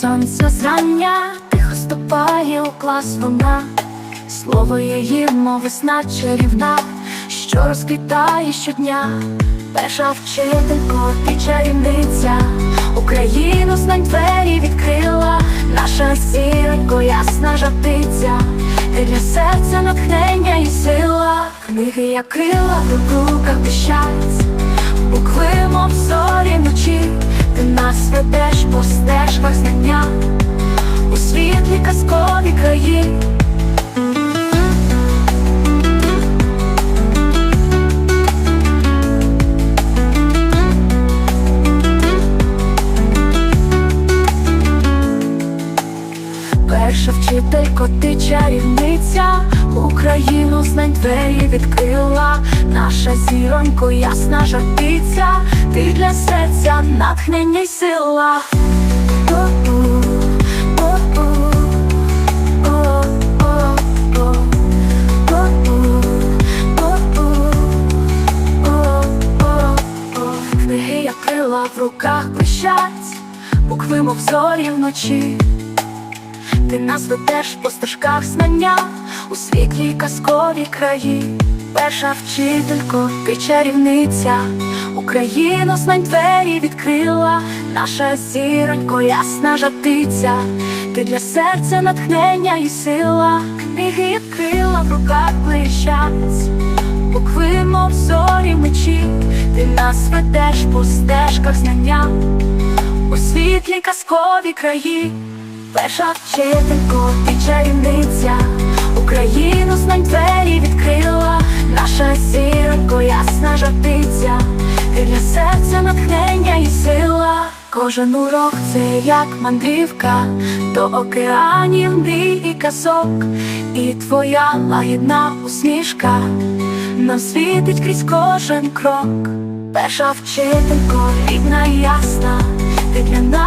Сонце зрання, тихо ступає у клас вона, слово її, мов весна чарівна, що розквітає щодня, перша вчителько і чарівниця, Україну знань двері відкрила, наша сіронько, ясна жартиця, ти для серця натхнення і сила, книги, як крила, в руках пищать, букви. Стежках знання у світлі казкові краї. Перша вчителько, ти чарівниця, Україну знань двері відкрила, наша зіронько, ясна жартиця, ти для серця натхнення й сила. Як крила в руках блищать, букви мов зорі вночі. Ти нас ведеш по стежках знання у світлі казкові краї. Перша вчителько, ти чарівниця, Україну знань двері відкрила, наша зіронько, ясна жартиця, ти для серця натхнення і сила, книги крила в руках блищать, букви мов зорі мечі, нас ведеш по стежках знання у світлі казкові краї. Перша вчителько, ти чарівниця, Україну знань двері відкрила, наша зіронько, ясна жартиця, ти для серця натхнення і сила. Кожен урок це як мандрівка до океанів мрій і казок, і твоя лагідна усмішка нам світить крізь кожен крок. Перша вчителько, рідна ясна, ти для нас